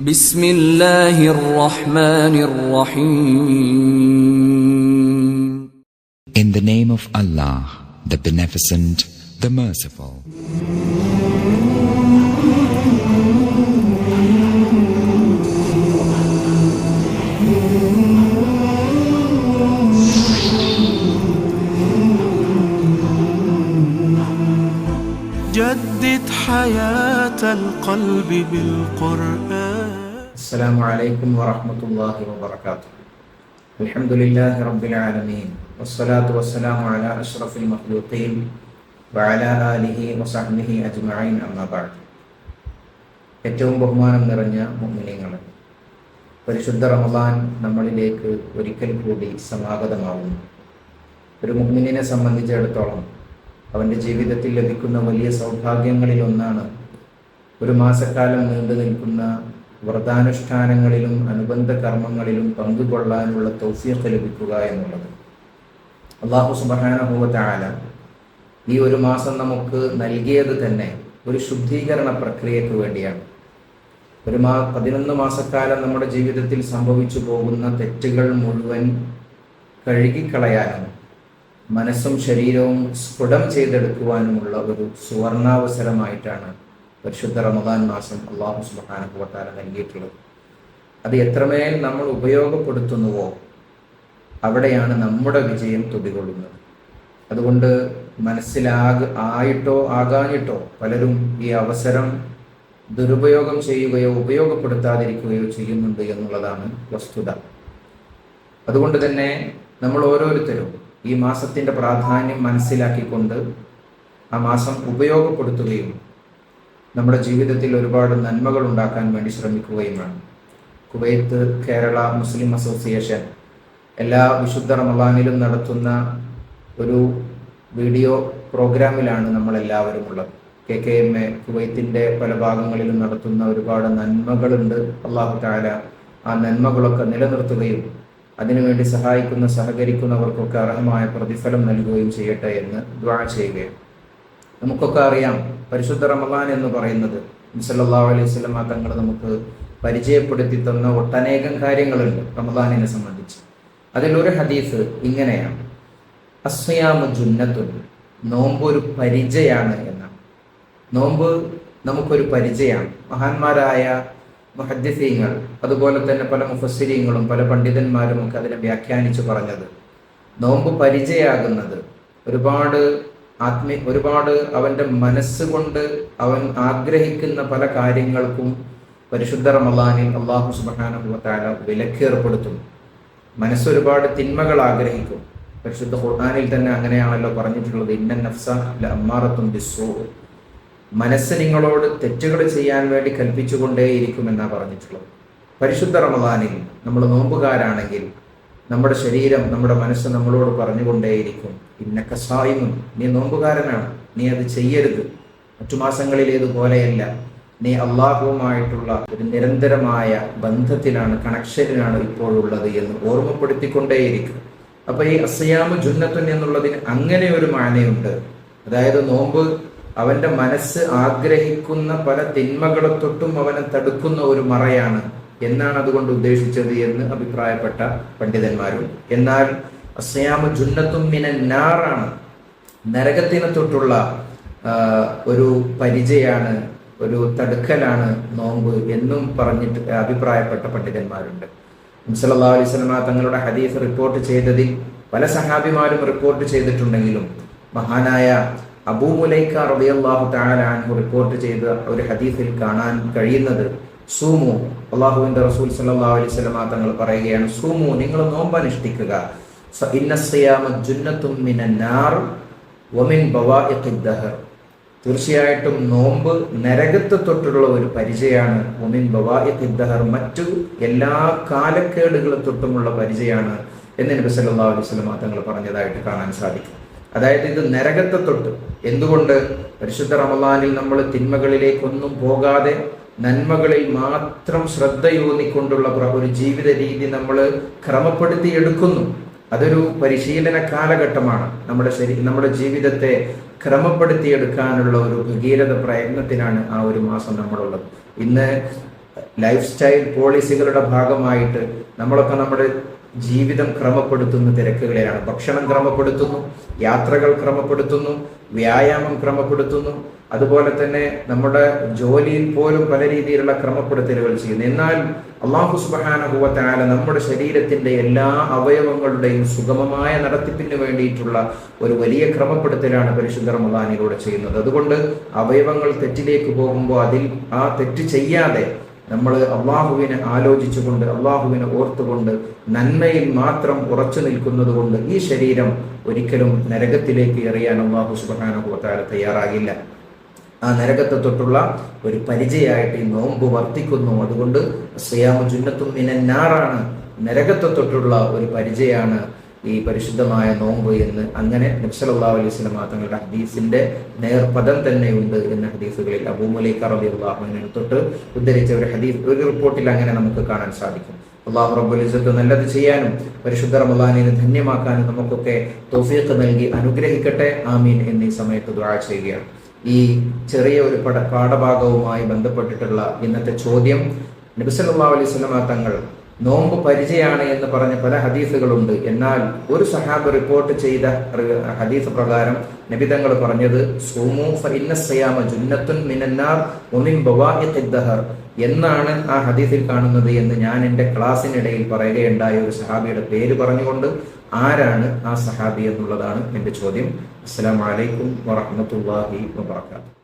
بسم الله الرحمن الرحيم In the name of Allah, the Beneficent, the Merciful. جدد حياة القلب بالقرآن السلام عليكم ورحمة الله وبركاته الحمد لله رب العالمين والصلاة والسلام على أشرف المخلوقين وعلى آله وصحبه أجمعين أما بعد ഏറ്റവും ബഹുമാനം നിറഞ്ഞ മുമ്മിനിങ്ങൾ പരിശുദ്ധ റമദാൻ നമ്മളിലേക്ക് ഒരിക്കൽ കൂടി സമാഗതമാവുന്നു ഒരു മുഗ്മിനെ സംബന്ധിച്ചിടത്തോളം അവൻ്റെ ജീവിതത്തിൽ ലഭിക്കുന്ന വലിയ സൗഭാഗ്യങ്ങളിൽ ഒന്നാണ് ഒരു മാസക്കാലം നീണ്ടു നിൽക്കുന്ന വ്രതാനുഷ്ഠാനങ്ങളിലും അനുബന്ധ കർമ്മങ്ങളിലും പങ്കുകൊള്ളാനുള്ള തൗഫീഖ് ലഭിക്കുക എന്നുള്ളത്. അള്ളാഹു സുബാനഹുവല ഈ ഒരു മാസം നമുക്ക് നൽകിയത് തന്നെ ഒരു ശുദ്ധീകരണ പ്രക്രിയക്ക് വേണ്ടിയാണ്. ഒരു മാ പതിനൊന്ന് മാസക്കാലം നമ്മുടെ ജീവിതത്തിൽ സംഭവിച്ചു പോകുന്ന തെറ്റുകൾ മുഴുവൻ കഴുകിക്കളയാനും മനസ്സും ശരീരവും സ്ഫുടം ചെയ്തെടുക്കുവാനുമുള്ള ഒരു സുവർണാവസരമായിട്ടാണ് പരിശുദ്ധ റമദാൻ മാസം അള്ളാഹു സുബാനുഭവത്താല നൽകിയിട്ടുള്ളത്. അത് എത്രമേൽ നമ്മൾ ഉപയോഗപ്പെടുത്തുന്നുവോ അവിടെയാണ് നമ്മുടെ വിജയം തുടികൊള്ളുന്നത്. അതുകൊണ്ട് മനസ്സിലാക ആയിട്ടോ ആകാഞ്ഞിട്ടോ പലരും ഈ അവസരം ദുരുപയോഗം ചെയ്യുകയോ ഉപയോഗപ്പെടുത്താതിരിക്കുകയോ ചെയ്യുന്നുണ്ട് എന്നുള്ളതാണ് വസ്തുത. അതുകൊണ്ട് തന്നെ നമ്മൾ ഓരോരുത്തരും ഈ മാസത്തിന്റെ പ്രാധാന്യം മനസ്സിലാക്കിക്കൊണ്ട് ആ മാസം ഉപയോഗപ്പെടുത്തുകയും നമ്മുടെ ജീവിതത്തിൽ ഒരുപാട് നന്മകൾ ഉണ്ടാക്കാൻ വേണ്ടി ശ്രമിക്കുകയും വേണം കുവൈത്ത് കേരള മുസ്ലിം അസോസിയേഷൻ എല്ലാ വിശുദ്ധ റമദാനിലും നടത്തുന്ന ഒരു വീഡിയോ പ്രോഗ്രാമിലാണ് നമ്മളെല്ലാവരും ഉള്ളത്. കെ കെ എം എ കുവൈത്തിന്റെ പല ഭാഗങ്ങളിലും നടത്തുന്ന ഒരുപാട് നന്മകളുണ്ട്. അള്ളാഹു താല ആ നന്മകളൊക്കെ നിലനിർത്തുകയും അതിനുവേണ്ടി സഹായിക്കുന്ന സഹകരിക്കുന്നവർക്കൊക്കെ അർഹമായ പ്രതിഫലം നൽകുകയും ചെയ്യട്ടെ എന്ന് ദ്വാ ചെയ്യുകയാണ്. നമുക്കൊക്കെ അറിയാം പരിശുദ്ധ റമദാൻ എന്ന് പറയുന്നത് മുസല്ലാ അലൈഹി സ്വലമ തങ്ങൾ നമുക്ക് പരിചയപ്പെടുത്തി തന്ന ഒട്ടനേകം കാര്യങ്ങളുണ്ട് റമദാനിനെ സംബന്ധിച്ച്. അതിലൊരു ഹദീസ് ഇങ്ങനെയാണ്. അസ്യാമു ജുന്നത്തുൻ. നോമ്പ് ഒരു പരിചയാണ് എന്നാണ്. നോമ്പ് നമുക്കൊരു പരിചയമാണ് മഹാന്മാരായ മുഹദ്ദിസീങ്ങൾ അതുപോലെ തന്നെ പല മുഫസ്സിരിങ്ങളും പല പണ്ഡിതന്മാരും ഒക്കെ അതിനെ വ്യാഖ്യാനിച്ചു പറഞ്ഞത്. നോമ്പ് പരിചയാകുന്നത് ഒരുപാട് ആത്മീ ഒരുപാട് അവന്റെ മനസ്സുകൊണ്ട് അവൻ ആഗ്രഹിക്കുന്ന പല കാര്യങ്ങൾക്കും പരിശുദ്ധ റമദാനിൽ അള്ളാഹു സുബാനുഭവത്താല വിലക്കേർപ്പെടുത്തും. മനസ്സൊരുപാട് തിന്മകൾ ആഗ്രഹിക്കും. പരിശുദ്ധ ഖുർആാനിൽ തന്നെ അങ്ങനെയാണല്ലോ പറഞ്ഞിട്ടുള്ളത്. ഇന്ന നഫ്സ അമ്മാറത്തും ബിസ്സൂ. മനസ്സ് നിങ്ങളോട് തെറ്റുകൾ ചെയ്യാൻ വേണ്ടി കൽപ്പിച്ചുകൊണ്ടേയിരിക്കുമെന്നാണ് പറഞ്ഞിട്ടുള്ളത്. പരിശുദ്ധ റമദാനിൽ നമ്മൾ നോമ്പുകാരാണെങ്കിൽ നമ്മുടെ ശരീരം നമ്മുടെ മനസ്സ് നമ്മളോട് പറഞ്ഞുകൊണ്ടേയിരിക്കും. ഇന്ന കസായിമും നീ നോമ്പുകാരനാണ്. നീ അത് ചെയ്യരുത്. മറ്റു മാസങ്ങളിലേതുപോലെയല്ല നീ അള്ളാഹുവുമായിട്ടുള്ള ഒരു നിരന്തരമായ ബന്ധത്തിലാണ് കണക്ഷനിലാണ് ഇപ്പോഴുള്ളത് എന്ന് ഓർമ്മപ്പെടുത്തിക്കൊണ്ടേയിരിക്കും. അപ്പൊ ഈ അസയാമു ജുന്നത്തുൻ എന്നുള്ളതിന് അങ്ങനെ ഒരു മാനയുണ്ട്. അതായത് നോമ്പ് അവന്റെ മനസ്സ് ആഗ്രഹിക്കുന്ന പല തിന്മകളെ തൊട്ടും അവനെ തടുക്കുന്ന ഒരു മറയാണ്. എന്നാണ് അതുകൊണ്ട് ഉദ്ദേശിച്ചത് എന്ന് അഭിപ്രായപ്പെട്ട പണ്ഡിതന്മാരുണ്ട് എന്നാൽ അസയാമ ജുന്നത്തും മിനന്നാറാണ് നരകത്തിനെ തൊട്ടുള്ള ഒരു പരിചയാണ് ഒരു തടുക്കലാണ് നോമ്പ് എന്നും പറഞ്ഞിട്ട് അഭിപ്രായപ്പെട്ട പണ്ഡിതന്മാരുണ്ട്. മുസല്ലാ അലൈഹി തങ്ങളുടെ ഹദീസ് റിപ്പോർട്ട് ചെയ്തതിൽ പല സഹാബിമാരും റിപ്പോർട്ട് ചെയ്തിട്ടുണ്ടെങ്കിലും മഹാനായ അബൂ അബൂമുലൈക്ക റബിയല്ലാഹു താലാൻഹു റിപ്പോർട്ട് ചെയ്ത ഒരു ഹദീസിൽ കാണാൻ കഴിയുന്നത് സൂമു അള്ളാഹുവിന്റെ റസൂൽ സല്ലാ അലൈഹി സ്വലമ തങ്ങൾ പറയുകയാണ് സൂമു നിങ്ങൾ നോമ്പ് അനുഷ്ഠിക്കുക. തീർച്ചയായിട്ടും നോമ്പ് നരകത്തെ തൊട്ടുള്ള ഒരു പരിചയമാണ് ഒമിൻ ബവാഇദ്ദഹർ മറ്റു എല്ലാ കാലക്കേടുകളെ തൊട്ടുമുള്ള പരിചയമാണ് എന്ന് നബി സല്ലാ അലൈഹി സ്വലമ തങ്ങൾ പറഞ്ഞതായിട്ട് കാണാൻ സാധിക്കും. അതായത് ഇത് നരകത്തെ തൊട്ട്. എന്തുകൊണ്ട്? പരിശുദ്ധ റമദാനിൽ നമ്മൾ തിന്മകളിലേക്കൊന്നും പോകാതെ നന്മകളിൽ മാത്രം ശ്രദ്ധയൂന്നിക്കൊണ്ടുള്ള ഒരു ജീവിത രീതി നമ്മൾ ക്രമപ്പെടുത്തി എടുക്കുന്നു അതൊരു പരിശീലന കാലഘട്ടമാണ്. നമ്മുടെ ശരി നമ്മുടെ ജീവിതത്തെ ക്രമപ്പെടുത്തിയെടുക്കാനുള്ള ഒരു ഭഗീരഥ പ്രയത്നത്തിനാണ് ആ ഒരു മാസം നമ്മളുള്ളത്. ഇന്ന് ലൈഫ് സ്റ്റൈൽ പോളിസികളുടെ ഭാഗമായിട്ട് നമ്മളൊക്കെ നമ്മുടെ ജീവിതം ക്രമപ്പെടുത്തുന്ന തിരക്കുകളിലാണ്. ഭക്ഷണം ക്രമപ്പെടുത്തുന്നു യാത്രകൾ ക്രമപ്പെടുത്തുന്നു വ്യായാമം ക്രമപ്പെടുത്തുന്നു അതുപോലെ തന്നെ നമ്മുടെ ജോലിയിൽ പോലും പല രീതിയിലുള്ള ക്രമപ്പെടുത്തലുകൾ ചെയ്യുന്നു. എന്നാൽ അള്ളാഹു സുബാനുഭവത്താല നമ്മുടെ ശരീരത്തിന്റെ എല്ലാ അവയവങ്ങളുടെയും സുഗമമായ നടത്തിപ്പിന് വേണ്ടിയിട്ടുള്ള ഒരു വലിയ ക്രമപ്പെടുത്തലാണ് പരിശുദ്ധ റമദാനിലൂടെ ചെയ്യുന്നത്. അതുകൊണ്ട് അവയവങ്ങൾ തെറ്റിലേക്ക് പോകുമ്പോൾ അതിൽ ആ തെറ്റ് ചെയ്യാതെ നമ്മൾ അള്ളാഹുവിനെ ആലോചിച്ചുകൊണ്ട് അള്ളാഹുവിനെ ഓർത്തുകൊണ്ട് നന്മയിൽ മാത്രം ഉറച്ചു നിൽക്കുന്നത് കൊണ്ട് ഈ ശരീരം ഒരിക്കലും നരകത്തിലേക്ക് എറിയാൻ അള്ളാഹു സുബാനുഭവത്താല തയ്യാറാകില്ല. ആ നരകത്തെ തൊട്ടുള്ള ഒരു പരിചയമായിട്ട് ഈ നോമ്പ് വർത്തിക്കുന്നു. അതുകൊണ്ട് സിയാമു ജുന്നത്തും മിനന്നാറാണ് നരകത്തെ തൊട്ടുള്ള ഒരു പരിചയമാണ് ഈ പരിശുദ്ധമായ നോമ്പ് എന്ന്. അങ്ങനെ നബ്സല്ലാ അലൈഹി സ്വലമ തങ്ങളുടെ ഹദീസിന്റെ നേർപദം തന്നെയുണ്ട് എന്ന ഹദീസുകളിൽ അബൂമലൈക്ക റബി അള്ളാഹുവിനെ തൊട്ട് ഉദ്ധരിച്ച ഒരു ഹദീസ് ഒരു റിപ്പോർട്ടിൽ അങ്ങനെ നമുക്ക് കാണാൻ സാധിക്കും. അള്ളാഹു റബ്ബുൽ ഇസ്സത്ത് നല്ലത് ചെയ്യാനും പരിശുദ്ധ റമദാനിനെ ധന്യമാക്കാനും നമുക്കൊക്കെ തൗഫീഖ് നൽകി അനുഗ്രഹിക്കട്ടെ. ആമീൻ. എന്നീ സമയത്ത് ദുആ ചെയ്യുകയാണ്. ഈ ചെറിയ ഒരു പട പാഠഭാഗവുമായി ബന്ധപ്പെട്ടിട്ടുള്ള ഇന്നത്തെ ചോദ്യം. നബിസല്ലാ അലൈഹി സ്വലമ തങ്ങൾ നോമ്പ് പരിചയമാണ് എന്ന് പറഞ്ഞ പല ഹദീസുകളുണ്ട്. എന്നാൽ ഒരു സഹാബ് റിപ്പോർട്ട് ചെയ്ത ഹദീസ് പ്രകാരം നബിതങ്ങൾ പറഞ്ഞത് സൂമു ഫഇന്ന സയാമ ജുന്നത്തുൻ മിനന്നാർ ബവാഇഖിദ് ദഹർ എന്നാണ് ആ ഹദീസിൽ കാണുന്നത് എന്ന് ഞാൻ എന്റെ ക്ലാസ്സിനിടയിൽ പറയുകയുണ്ടായ ഒരു സഹാബിയുടെ പേര് പറഞ്ഞുകൊണ്ട് ആരാണ് ആ സഹാബി എന്നുള്ളതാണ് എന്റെ ചോദ്യം. അസ്സലാമു അലൈക്കും വറഹ്മത്തുള്ളാഹി വബറകാതുഹു.